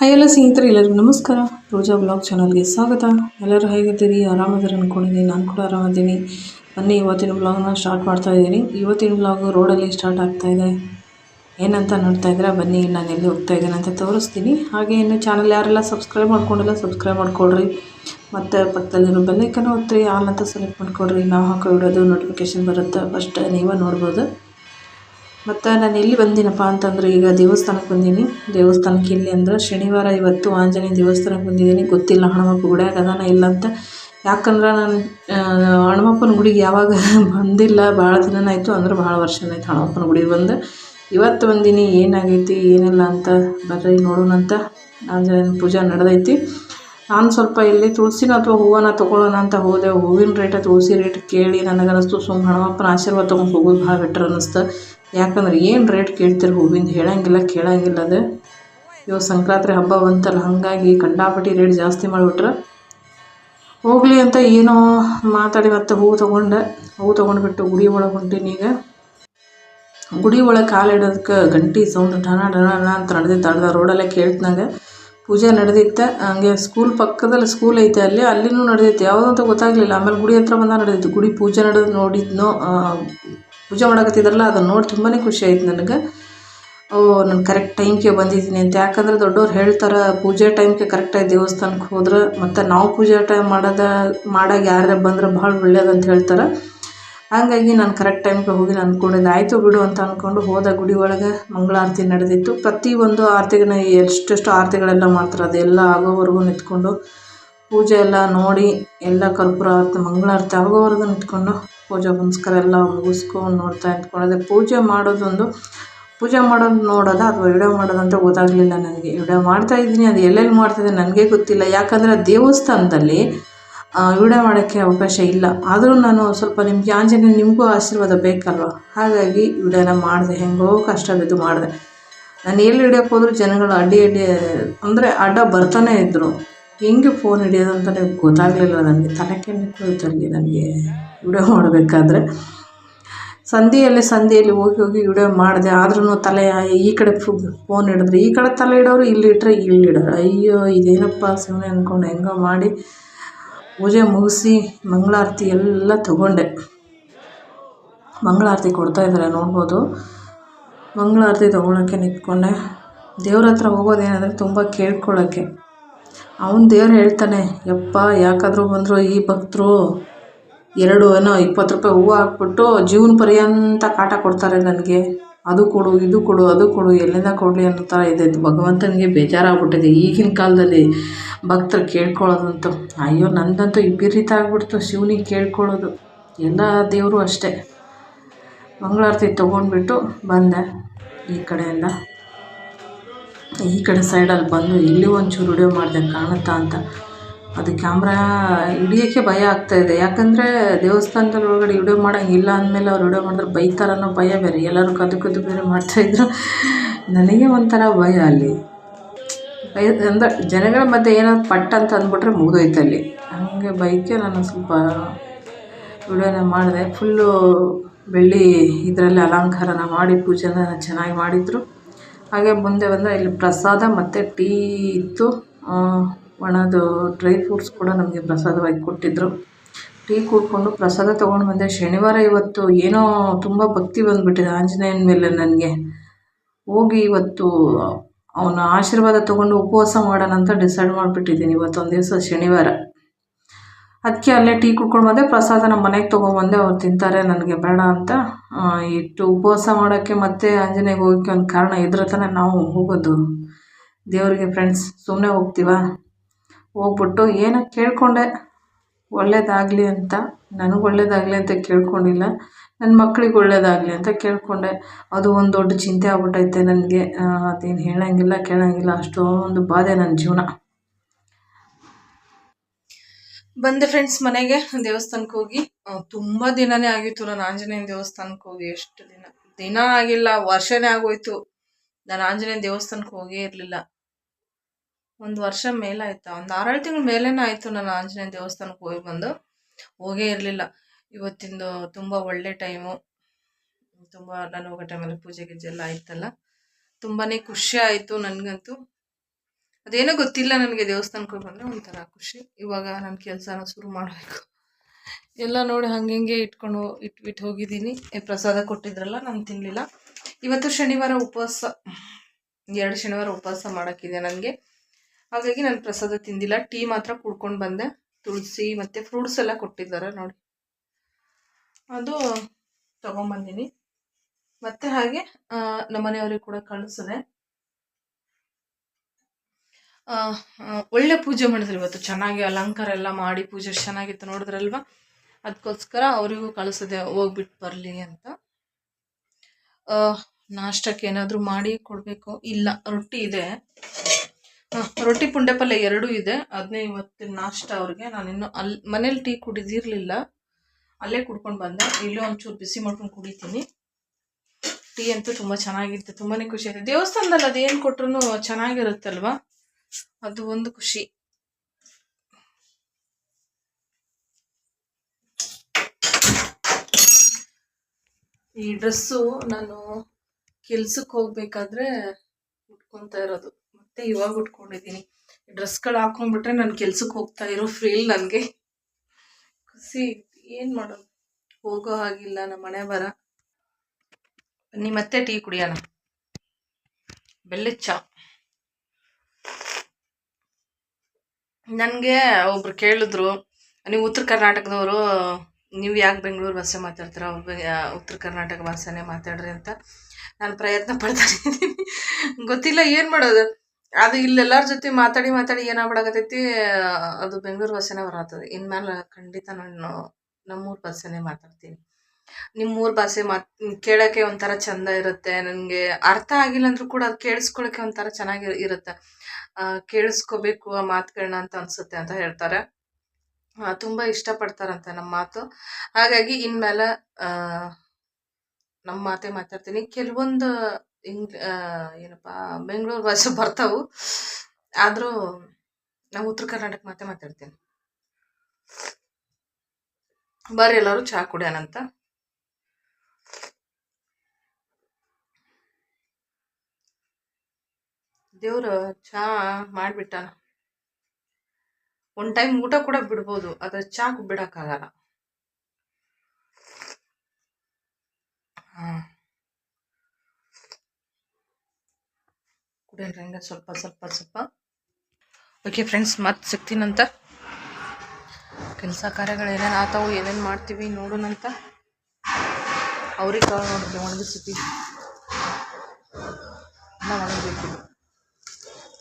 Hi ಎಲ್ಲ ಸ್ನೇಹಿತರೆ, ಎಲ್ಲರಿಗೂ ನಮಸ್ಕಾರ. ರೋಜಾ ಬ್ಲಾಗ್ ಚಾನಲ್ಗೆ ಸ್ವಾಗತ. ಎಲ್ಲರೂ ಹೇಗಿದ್ದೀರಿ? ಆರಾಮದಿರಿ ಅಂದ್ಕೊಂಡಿದ್ದೀನಿ ನಾನು ಕೂಡ ಆರಾಮಿದ್ದೀನಿ ಬನ್ನಿ, ಇವತ್ತಿನ ಬ್ಲಾಗ್ನ ಸ್ಟಾರ್ಟ್ ಮಾಡ್ತಾ ಇದ್ದೀನಿ. ಇವತ್ತಿನ ಬ್ಲಾಗ್ ರೋಡಲ್ಲಿ ಸ್ಟಾರ್ಟ್ ಆಗ್ತಾ ಇದೆ. ಏನಂತ ನೋಡ್ತಾ ಇದ್ದೀರಾ? ಬನ್ನಿ, ನಾನು ಎಲ್ಲಿ ಹೋಗ್ತಾ ಇದ್ದೀನಿ ಅಂತ ತೋರಿಸ್ತೀನಿ. ಹಾಗೆ ಇನ್ನು ಚಾನಲ್ ಯಾರೆಲ್ಲ ಸಬ್ಸ್ಕ್ರೈಬ್ ಮಾಡ್ಕೊಂಡಿಲ್ಲ ಸಬ್ಸ್ಕ್ರೈಬ್ ಮಾಡ್ಕೊಳ್ರಿ. ಮತ್ತು ಪಕ್ಕದಲ್ಲಿರೋ ಬೆಲ್ಲೈಕನ ಒತ್ತಿರಿ ಆಲ್ ಅಂತ ಸೆಲೆಕ್ಟ್ ಮಾಡ್ಕೊಳ್ರಿ. ನಾವು ಹಾಕೋ ಇಡೋದು ನೋಟಿಫಿಕೇಶನ್ ಬರುತ್ತೆ. ಫಸ್ಟ್ ನೀವೇ ನೋಡ್ಬೋದು. ಮತ್ತು ನಾನು ಎಲ್ಲಿ ಬಂದಿನಪ್ಪ ಅಂತಂದ್ರೆ ಈಗ ದೇವಸ್ಥಾನಕ್ಕೆ ಬಂದೀನಿ. ದೇವಸ್ಥಾನಕ್ಕೆ ಇಲ್ಲಿ ಅಂದ್ರೆ ಶನಿವಾರ ಇವತ್ತು ಆಂಜನೇಯ ದೇವಸ್ಥಾನಕ್ಕೆ ಬಂದಿದ್ದೀನಿ ಗೊತ್ತಿಲ್ಲ ಹನುಮಪ್ಪ ಗುಡಿಯಾಗ ಅದಾನ ಇಲ್ಲ ಅಂತ. ಯಾಕಂದ್ರೆ ನಾನು ಹಣಮಪ್ಪನ ಗುಡಿಗೆ ಯಾವಾಗ ಬಂದಿಲ್ಲ ಭಾಳ ದಿನನಾಯಿತು ಅಂದ್ರೆ ಭಾಳ ವರ್ಷನಾಯ್ತು ಹಣಮಪ್ಪನ ಗುಡಿಗೆ ಬಂದು. ಇವತ್ತು ಬಂದೀನಿ, ಏನಾಗೈತಿ, ಏನಿಲ್ಲ ಅಂತ. ಬರ್ರಿ ನೋಡೋಣ ಅಂತ. ಆಂಜನೇಯನ ಪೂಜೆ ನಡೆದೈತಿ. ನಾನು ಸ್ವಲ್ಪ ಇಲ್ಲಿ ತುಳಸಿನ ಅಥವಾ ಹೂವನ್ನ ತೊಗೊಳ್ಳೋಣ ಅಂತ ಹೋದೆ. ಹೂವಿನ ರೇಟ ತುಳಸಿ ರೇಟ್ ಕೇಳಿ ನನಗನ್ನಿಸ್ತು ಸುಮ್ಮನೆ ಹನುಮಪ್ಪನ ಆಶೀರ್ವಾದ ತೊಗೊಂಡು ಹೋಗೋದು ಭಾಳ ಬೆಟ್ರ್ ಅನ್ನಿಸ್ತು ಯಾಕಂದ್ರೆ ಏನು ರೇಟ್ ಕೇಳ್ತೀರಿ ಹೂವಿಂದು ಹೇಳಂಗಿಲ್ಲ, ಕೇಳಂಗಿಲ್ಲ ಅದು. ಇವಾಗ ಸಂಕ್ರಾಂತಿ ಹಬ್ಬ ಬಂತಲ್ಲ, ಹಾಗಾಗಿ ಕಂಡಾಪಟ್ಟಿ ರೇಟ್ ಜಾಸ್ತಿ ಮಾಡಿಬಿಟ್ರೆ. ಹೋಗಲಿ ಅಂತ ಏನೋ ಮಾತಾಡಿ ಮತ್ತೆ ಹೂವು ತೊಗೊಂಡೆ. ಹೂವು ತೊಗೊಂಡ್ಬಿಟ್ಟು ಗುಡಿ ಒಳಗೆ ಹೊಂಟೀನಿ ಈಗ. ಗುಡಿ ಒಳಗೆ ಕಾಲಿಡೋದಕ್ಕೆ ಗಂಟಿ ಸೌಂಡ್ ಡಣ ಡಣ ಅಂತ ನಡೆದಿತ್ತು. ಅರ್ಧ ರೋಡಲ್ಲೇ ಕೇಳ್ತಂಗೆ ಪೂಜೆ ನಡೆದಿತ್ತು. ಹಂಗೆ ಸ್ಕೂಲ್ ಪಕ್ಕದಲ್ಲಿ ಸ್ಕೂಲ್ ಐತೆ ಅಲ್ಲಿ. ಅಲ್ಲಿನೂ ನಡೆದಿತ್ತು. ಅಂತ ಗೊತ್ತಾಗಲಿಲ್ಲ. ಆಮೇಲೆ ಗುಡಿ ಹತ್ರ ಬಂದಾಗ ನಡೆದಿತ್ತು. ಗುಡಿ ಪೂಜೆ ನಡೆದು ನೋಡಿದ್ನೋ ಪೂಜೆ ಮಾಡಕತ್ತಿದ್ರಲ್ಲ, ಅದನ್ನು ನೋಡಿ ತುಂಬಾ ಖುಷಿ ಆಯ್ತು ನನಗೆ. ಓ, ನಾನು ಕರೆಕ್ಟ್ ಟೈಮ್ಗೆ ಬಂದಿದ್ದೀನಿ ಅಂತ. ಯಾಕಂದ್ರೆ ದೊಡ್ಡವ್ರು ಹೇಳ್ತಾರೆ, ಪೂಜೆ ಟೈಮ್ಗೆ ಕರೆಕ್ಟಾಗಿ ದೇವಸ್ಥಾನಕ್ಕೆ ಹೋದ್ರೆ, ಮತ್ತು ನಾವು ಪೂಜೆ ಟೈಮ್ ಮಾಡೋದ, ಮಾಡಾಗ ಯಾರ್ಯಾರು ಬಂದ್ರೆ ಭಾಳ ಒಳ್ಳೇದಂತ ಹೇಳ್ತಾರೆ. ಹಾಗಾಗಿ ನಾನು ಕರೆಕ್ಟ್ ಟೈಮ್ಗೆ ಹೋಗಿ ನಾನು ಅಂದ್ಕೊಂಡಿದ್ದೆ ಆಯಿತು ಬಿಡು ಅಂತ ಅಂದ್ಕೊಂಡು ಹೋದ ಗುಡಿ ಒಳಗೆ ಮಂಗಳಾರತಿ ನಡೆದಿತ್ತು. ಪ್ರತಿಯೊಂದು ಆರತಿಗಳನ್ನ ಎಷ್ಟೆಷ್ಟು ಆರತಿಗಳೆಲ್ಲ ಮಾಡ್ತಾರೆ ಅದೆಲ್ಲ ಆಗೋವರೆಗೂ ನಿಂತ್ಕೊಂಡು ಪೂಜೆ ಎಲ್ಲ ನೋಡಿ, ಎಲ್ಲ ಕರ್ಪೂರ ಆರತಿ, ಮಂಗಳಾರತಿ ಆಗೋವರೆಗೂ ನಿಂತ್ಕೊಂಡು ಪೂಜೆ ಪುನಸ್ಕಾರ ಎಲ್ಲ ಮುಗಿಸ್ಕೊಂಡು ನೋಡ್ತಾ ನಿಂತ್ಕೊಳ್ಳೋದೆ. ಪೂಜೆ ಮಾಡೋದೊಂದು, ಪೂಜೆ ಮಾಡೋದು ನೋಡೋದ ಅಥವಾ ವಿಡಿಯೋ ಮಾಡೋದಂತ ಗೊತ್ತಾಗಲಿಲ್ಲ ನನಗೆ. ವಿಡಿಯೋ ಮಾಡ್ತಾ ಇದ್ದೀನಿ, ಅದು ಎಲ್ಲೆಲ್ಲಿ ಮಾಡ್ತಿದ್ದೆ ನನಗೆ ಗೊತ್ತಿಲ್ಲ. ಯಾಕಂದರೆ ದೇವಸ್ಥಾನದಲ್ಲಿ ವಿಡಿಯೋ ಮಾಡೋಕ್ಕೆ ಅವಕಾಶ ಇಲ್ಲ. ಆದರೂ ನಾನು ಸ್ವಲ್ಪ ನಿಮಗೆ, ಆಂಜನೇಯ ನಿಮಗೂ ಆಶೀರ್ವಾದ ಬೇಕಲ್ವ? ಹಾಗಾಗಿ ವಿಡಿಯೋನ ಮಾಡಿದೆ, ಹೆಂಗೋ ಕಷ್ಟ ಬಿದ್ದು ಮಾಡಿದೆ. ನಾನು ಎಲ್ಲಿ ಹಿಡಿಯೋಕ್ಕೆ ಹೋದರೂ ಜನಗಳು ಅಡ್ಡಿ ಅಡ್ಡಿ, ಅಂದರೆ ಅಡ್ಡ ಬರ್ತಾನೇ ಇದ್ದರು ಹೆಂಗೆ ಫೋನ್ ಹಿಡಿಯೋದು ಅಂತಲೇ ಗೊತ್ತಾಗಲಿಲ್ಲ. ನನಗೆ ತಲೆ ಕೆಟ್ಟು ಅಲ್ಲಿ ನನಗೆ ವಿಡಿಯೋ ಮಾಡಬೇಕಾದ್ರೆ. ಸಂಧಿಯಲ್ಲಿ ಸಂಧಿಯಲ್ಲಿ ಹೋಗಿ ಹೋಗಿ ವಿಡಿಯೋ ಮಾಡಿದೆ. ಆದ್ರೂ ತಲೆ ಈ ಕಡೆ ಫೋನ್ ಹಿಡಿದ್ರೆ ಈ ಕಡೆ ತಲೆ ಇಡೋರು, ಇಲ್ಲಿ ಇಟ್ಟರೆ ಇಲ್ಲಿ ಇಡೋರು. ಅಯ್ಯೋ, ಇದೇನಪ್ಪ ಸುಮ್ಮನೆ ಅಂದ್ಕೊಂಡು ಹೆಂಗೋ ಮಾಡಿ ಪೂಜೆ ಮುಗಿಸಿ ಮಂಗಳಾರತಿ ಎಲ್ಲ ತಗೊಂಡೆ. ಮಂಗಳಾರತಿ ಕೊಡ್ತಾ ಇದ್ದಾರೆ, ನೋಡ್ಬೋದು. ಮಂಗಳಾರತಿ ತೊಗೊಳಕ್ಕೆ ನಿಂತ್ಕೊಂಡೆ. ದೇವ್ರ ಹತ್ರ ಹೋಗೋದೇನಂದರೆ ತುಂಬ ಕೇಳ್ಕೊಳ್ಳೋಕ್ಕೆ. ಅವನು ದೇವ್ರು ಹೇಳ್ತಾನೆ, ಯಪ್ಪ, ಯಾಕಾದರೂ ಬಂದರು ಈ ಭಕ್ತರು, ಎರಡು ಏನೋ ಇಪ್ಪತ್ತು ರೂಪಾಯಿ ಹೂವು ಹಾಕ್ಬಿಟ್ಟು ಜೀವನ ಪರ್ಯಂತ ಕಾಟ ಕೊಡ್ತಾರೆ ನನಗೆ. ಅದು ಕೊಡು, ಇದು ಕೊಡು, ಅದು ಕೊಡು, ಎಲ್ಲಿಂದ ಕೊಡಲಿ ಅನ್ನೋ ಥರ ಇದೆ. ಭಗವಂತನಿಗೆ ಬೇಜಾರಾಗ್ಬಿಟ್ಟಿದೆ. ಈಗಿನ ಕಾಲದಲ್ಲಿ ಭಕ್ತರು ಕೇಳ್ಕೊಳ್ಳೋದಂತೂ, ಅಯ್ಯೋ, ನಂದಂತೂ ವಿಪರೀತ ಆಗ್ಬಿಡ್ತು ಶಿವನಿಗೆ ಕೇಳ್ಕೊಳ್ಳೋದು. ಎಲ್ಲ ದೇವರು ಅಷ್ಟೇ. ಮಂಗಳಾರತಿ ತೊಗೊಂಡ್ಬಿಟ್ಟು ಬಂದೆ ಈ ಕಡೆಯಿಂದ. ಈ ಕಡೆ ಸೈಡಲ್ಲಿ ಬಂದು ಇಲ್ಲಿ ಒಂಚೂರು ವಿಡಿಯೋ ಮಾಡಿದೆ ಕಾಣುತ್ತಾ ಅಂತ. ಅದು ಕ್ಯಾಮ್ರಾ ಹಿಡಿಯೋಕ್ಕೆ ಭಯ ಆಗ್ತಾಯಿದೆ ಯಾಕಂದರೆ ದೇವಸ್ಥಾನದಲ್ಲಿ ಒಳಗಡೆ ವಿಡಿಯೋ ಮಾಡೋಂಗಿಲ್ಲ ಅಂದಮೇಲೆ ಅವ್ರು ವಿಡಿಯೋ ಮಾಡಿದ್ರೆ ಬೈತಾರೆ ಅನ್ನೋ ಭಯ ಬೇರೆ. ಎಲ್ಲರೂ ಕದ್ದು ಕದ್ದು ಬೇರೆ ಮಾಡ್ತಾಯಿದ್ರು ನನಗೆ ಒಂಥರ ಭಯ ಅಲ್ಲಿ. ಅಂದರೆ ಜನಗಳ ಮಧ್ಯೆ ಏನಾದ್ರು ಪಟ್ ಅಂತ ಅಂದ್ಬಿಟ್ರೆ ಮುಗಿದೋಯ್ತು ಅಲ್ಲಿ. ಹಾಗೆ ಬೈಕೆ ನಾನು ಸ್ವಲ್ಪ ವಿಡಿಯೋನ ಮಾಡಿದೆ. ಫುಲ್ಲು ಬೆಳ್ಳಿ ಇದರಲ್ಲಿ ಅಲಂಕಾರನ ಮಾಡಿ, ಪೂಜೆನ ಚೆನ್ನಾಗಿ ಮಾಡಿದರು. ಹಾಗೆ ಮುಂದೆ ಬಂದರೆ ಇಲ್ಲಿ ಪ್ರಸಾದ ಮತ್ತು ಟೀ ಇತ್ತು. ಒಣದು ಡ್ರೈ ಫ್ರೂಟ್ಸ್ ಕೂಡ ನಮಗೆ ಪ್ರಸಾದವಾಗಿ ಕೊಟ್ಟಿದ್ದರು ಟೀ ಕುಡ್ಕೊಂಡು ಪ್ರಸಾದ ತೊಗೊಂಡು ಬಂದೆ. ಶನಿವಾರ ಇವತ್ತು ಏನೋ ತುಂಬ ಭಕ್ತಿ ಬಂದುಬಿಟ್ಟಿದೆ ಆಂಜನೇಯನ ಮೇಲೆ ನನಗೆ. ಹೋಗಿ ಇವತ್ತು ಅವನ ಆಶೀರ್ವಾದ ತೊಗೊಂಡು ಉಪವಾಸ ಮಾಡೋಣ ಅಂತ ಡಿಸೈಡ್ ಮಾಡಿಬಿಟ್ಟಿದ್ದೀನಿ ಇವತ್ತೊಂದು ದಿವಸ ಶನಿವಾರ. ಅದಕ್ಕೆ ಅಲ್ಲೇ ಟೀ ಕುಡ್ಕೊಂಡು ಬಂದೆ ಪ್ರಸಾದ ನಮ್ಮ ಮನೆಗೆ ತೊಗೊಂಬಂದೆ ಅವ್ರು ತಿಂತಾರೆ, ನನಗೆ ಬೇಡ ಅಂತ. ಇಟ್ಟು ಉಪವಾಸ ಮಾಡೋಕ್ಕೆ ಮತ್ತೆ ಆಂಜನೇಯಗೆ ಹೋಗೋಕ್ಕೆ ಒಂದು ಕಾರಣ ಇದ್ರೆ ತಾನೇ ನಾವು ಹೋಗೋದು. ದೇವರಿಗೆ ಫ್ರೆಂಡ್ಸ್ ಸುಮ್ಮನೆ ಹೋಗ್ತೀವ? ಹೋಗ್ಬಿಟ್ಟು ಏನೋ ಕೇಳಿಕೊಂಡೆ, ಒಳ್ಳೇದಾಗಲಿ ಅಂತ. ನನಗೆ ಒಳ್ಳೇದಾಗಲಿ ಅಂತ ಕೇಳ್ಕೊಂಡಿಲ್ಲ. ನನ್ನ ಮಕ್ಳಿಗೆ ಒಳ್ಳೇದಾಗಲಿ ಅಂತ ಕೇಳಿಕೊಂಡೆ. ಅದು ಒಂದು ದೊಡ್ಡ ಚಿಂತೆ ಆಗ್ಬಿಟ್ಟೈತೆ ನನಗೆ. ಅದೇನು ಹೇಳೋಂಗಿಲ್ಲ, ಕೇಳೋಂಗಿಲ್ಲ, ಅಷ್ಟೊಂದು ಬಾಧೆ ನನ್ನ ಜೀವನ. ಬಂದೆ ಫ್ರೆಂಡ್ಸ್ ಮನೆಗೆ ದೇವಸ್ಥಾನಕ್ಕೆ ಹೋಗಿ. ತುಂಬಾ ದಿನನೇ ಆಗಿತ್ತು ನಾನು ಆಂಜನೇಯನ ದೇವಸ್ಥಾನಕ್ಕೆ ಹೋಗಿ. ಎಷ್ಟು ದಿನ? ದಿನ ಆಗಿಲ್ಲ, ವರ್ಷನೇ ಆಗೋಯ್ತು. ನಾನು ಆಂಜನೇಯನ ದೇವಸ್ಥಾನಕ್ಕೆ ಹೋಗೇ ಇರಲಿಲ್ಲ. ಒಂದು ವರ್ಷ ಮೇಲಾಯ್ತಾ. ಒಂದು ಆರೇಳು ತಿಂಗಳ ಮೇಲೇನೇ ಆಯಿತು ನಾನು ಆಂಜನೇಯ ದೇವಸ್ಥಾನಕ್ಕೆ ಹೋಗಿ ಬಂದು. ಹೋಗೇ ಇರಲಿಲ್ಲ. ಇವತ್ತಿಂದು ತುಂಬ ಒಳ್ಳೆ ಟೈಮು ತುಂಬ ನಾನು ಹೋಗೋ ಟೈಮಲ್ಲಿ ಪೂಜೆ ಗೀಜೆ ಎಲ್ಲ ಆಯ್ತಲ್ಲ. ತುಂಬಾ ಖುಷಿ ಆಯಿತು ನನಗಂತೂ. ಅದೇನೋ ಗೊತ್ತಿಲ್ಲ ನನಗೆ ದೇವಸ್ಥಾನಕ್ಕೆ ಹೋಗಿ ಬಂದರೆ ಒಂಥರ ಖುಷಿ. ಇವಾಗ ನನ್ನ ಕೆಲಸನ ಶುರು ಮಾಡಬೇಕು. ಎಲ್ಲ ನೋಡಿ ಹಂಗೆ ಹಿಂಗೆ ಇಟ್ಕೊಂಡು ಇಟ್ಬಿಟ್ಟು ಹೋಗಿದ್ದೀನಿ. ಪ್ರಸಾದ ಕೊಟ್ಟಿದ್ರಲ್ಲ ನಾನು ತಿನ್ನಲಿಲ್ಲ ಇವತ್ತು ಶನಿವಾರ ಉಪವಾಸ, ಎರಡು ಶನಿವಾರ ಉಪವಾಸ ಮಾಡೋಕ್ಕಿದೆ ನನಗೆ. ಹಾಗಾಗಿ ನಾನು ಪ್ರಸಾದ ತಿಂದಿಲ್ಲ. ಟೀ ಮಾತ್ರ ಕುಡ್ಕೊಂಡು ಬಂದೆ. ತುಳಸಿ ಮತ್ತು ಫ್ರೂಟ್ಸ್ ಎಲ್ಲ ಕೊಟ್ಟಿದ್ದಾರೆ ನೋಡಿ. ಅದು ತಗೊಂಬಂದಿನಿ. ಮತ್ತು ಹಾಗೆ ನಮ್ಮ ನಮ್ಮನೆಯವ್ರಿಗೆ ಕೂಡ ಕಳಿಸಿದೆ. ಒಳ್ಳೆ ಪೂಜೆ ಮಾಡಿದ್ರು ಇವತ್ತು. ಚೆನ್ನಾಗಿ ಅಲಂಕಾರ ಎಲ್ಲ ಮಾಡಿ ಪೂಜೆ ಚೆನ್ನಾಗಿತ್ತು ನೋಡಿದ್ರಲ್ವಾ? ಅದಕ್ಕೋಸ್ಕರ ಅವರಿಗೂ ಕಳಿಸಿದೆ ಹೋಗ್ಬಿಟ್ಟು ಬರಲಿ ಅಂತ. ನಾಷ್ಟಕ್ಕೆ ಏನಾದರೂ ಮಾಡಿ ಕೊಡಬೇಕು? ಇಲ್ಲ, ರೊಟ್ಟಿ ಇದೆ. ರೊಟ್ಟಿ ಪುಂಡೆ ಪಲ್ಯ ಎರಡೂ ಇದೆ. ಅದನ್ನೇ ಇವತ್ತು ನಾಷ್ಟ ಅವ್ರಿಗೆ. ನಾನು ಇನ್ನು ಅಲ್ಲಿ ಮನೇಲಿ ಟೀ ಕುಡಿದಿರಲಿಲ್ಲ. ಅಲ್ಲೇ ಕುಡ್ಕೊಂಡು ಬಂದೆ. ಇಲ್ಲೂ ಒಂಚೂರು ಬಿಸಿ ಮಾಡ್ಕೊಂಡು ಕುಡಿತೀನಿ. ಟೀ ಅಂತೂ ತುಂಬ ಚೆನ್ನಾಗಿತ್ತು. ತುಂಬಾ ಖುಷಿ ಆಯ್ತು. ದೇವಸ್ಥಾನದಲ್ಲಿ ಅದೇನು ಕೊಟ್ರು ಚೆನ್ನಾಗಿರುತ್ತಲ್ವಾ? ಅದು ಒಂದು ಖುಷಿ. ಈ ಡ್ರೆಸ್ಸು ನಾನು ಕೆಲ್ಸಕ್ಕೆ ಹೋಗ್ಬೇಕಾದ್ರೆ ಉಟ್ಕೊತಾ ಇರೋದು. ಮತ್ತೆ ಇವಾಗ ಉಟ್ಕೊಂಡಿದ್ದೀನಿ. ಡ್ರೆಸ್ಗಳು ಹಾಕೊಂಡ್ಬಿಟ್ರೆ ನಾನು ಕೆಲ್ಸಕ್ಕೆ ಹೋಗ್ತಾ ಇರೋ ಫೀಲ್ ನನಗೆ. ಖುಷಿ. ಏನು ಮಾಡೋದು? ಹೋಗೋ ಹಾಗಿಲ್ಲ ನಮ್ಮ ಮನೆ ಬರ. ಬನ್ನಿ, ಮತ್ತೆ ಟೀ ಕುಡಿಯೋಣ. ಬೆಲ್ಲದ ಚಾ. ನನಗೆ ಒಬ್ರು ಕೇಳಿದ್ರು, ನೀವು ಉತ್ತರ ಕರ್ನಾಟಕದವರು, ನೀವು ಯಾಕೆ ಬೆಂಗಳೂರು ಭಾಷೆ ಮಾತಾಡ್ತೀರ? ಅವ್ರು ಉತ್ತರ ಕರ್ನಾಟಕ ಭಾಷೆನೇ ಮಾತಾಡ್ರಿ ಅಂತ ನಾನು ಪ್ರಯತ್ನ ಪಡ್ತಾ ಇದ್ದೀನಿ. ಗೊತ್ತಿಲ್ಲ ಏನು ಮಾಡೋದು. ಅದು ಇಲ್ಲೆಲ್ಲರ ಜೊತೆ ಮಾತಾಡಿ ಮಾತಾಡಿ ಏನಾಗ್ಬಿಡಕತ್ತೈತಿ, ಅದು ಬೆಂಗಳೂರು ಭಾಷೆನೇ ಬರತ್ತದೆ ಇನ್ಮೇಲೆ ಖಂಡಿತ ನಾನು ನಮ್ಮೂರ ಭಾಷೆನೇ ಮಾತಾಡ್ತೀನಿ. ನಿಮ್ಮೂರ ಭಾಷೆ ಮಾತ್, ಕೇಳೋಕ್ಕೆ ಒಂಥರ ಚಂದ ಇರುತ್ತೆ. ನನಗೆ ಅರ್ಥ ಆಗಿಲ್ಲ ಅಂದರೂ ಕೂಡ ಅದು ಕೇಳಿಸ್ಕೊಳ್ಳೋಕ್ಕೆ ಒಂಥರ ಚೆನ್ನಾಗಿ ಇರುತ್ತೆ. ಕೇಳಿಸ್ಕೋಬೇಕು ಆ ಮಾತುಗಳನ್ನ ಅಂತ ಅನ್ಸುತ್ತೆ ಅಂತ ಹೇಳ್ತಾರೆ. ತುಂಬ ಇಷ್ಟಪಡ್ತಾರಂತೆ ನಮ್ಮ ಮಾತು. ಹಾಗಾಗಿ ಇನ್ಮೇಲೆ ನಮ್ಮ ಮಾತೇ ಮಾತಾಡ್ತೀನಿ. ಕೆಲವೊಂದು ಇಂಗ್ ಏನಪ್ಪ, ಬೆಂಗಳೂರು ಭಾಷೆ ಬರ್ತಾವು. ಆದರೂ ನಾವು ಉತ್ತರ ಕರ್ನಾಟಕ ಮಾತೆ ಮಾತಾಡ್ತೀನಿ. ಬರ್ರಿ ಎಲ್ಲರೂ ಚಹಾ ಕುಡಿಯೋಣಂತ ದೇವ್ರು ಚಹಾ ಮಾಡಿಬಿಟ್ಟಾನ ಒನ್ ಟೈಮ್ ಊಟ ಕೂಡ ಬಿಡ್ಬೋದು, ಆದರೆ ಚಾಕ್ ಬಿಡೋಕ್ಕಾಗಲ್ಲ ಹಾಂ. ಹಂಗೆ? ಸ್ವಲ್ಪ ಸ್ವಲ್ಪ ಸ್ವಲ್ಪ. ಓಕೆ ಫ್ರೆಂಡ್ಸ್ ಮತ್ತೆ ಸಿಗ್ತೀನಂತ. ಕೆಲಸ ಕಾರ್ಯಗಳು ಏನೇನು ಆತಾವು, ಏನೇನು ಮಾಡ್ತೀವಿ ನೋಡೋಣಂತ. ಅವ್ರಿಗೆ ಕಾಳು ನೋಡಿದ್ರೆ ಒಣಗಿಸ್ತೀವಿ. ಒಣಗಬೇಕು.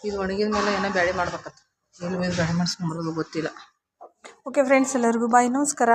ಇದು ಒಣಗಿದ ಮೇಲೆ ಏನೋ ಬ್ಯಾಳಿ ಮಾಡ್ಬೇಕತ್ತ ಎಲ್ಲಿ ಬೇಳೆ ಮಾಡಿಸ್ಕೊಂಬರೋದು ಗೊತ್ತಿಲ್ಲ. ಓಕೆ ಫ್ರೆಂಡ್ಸ್ ಎಲ್ಲರಿಗೂ ಬಾಯ್ ನಮಸ್ಕಾರ.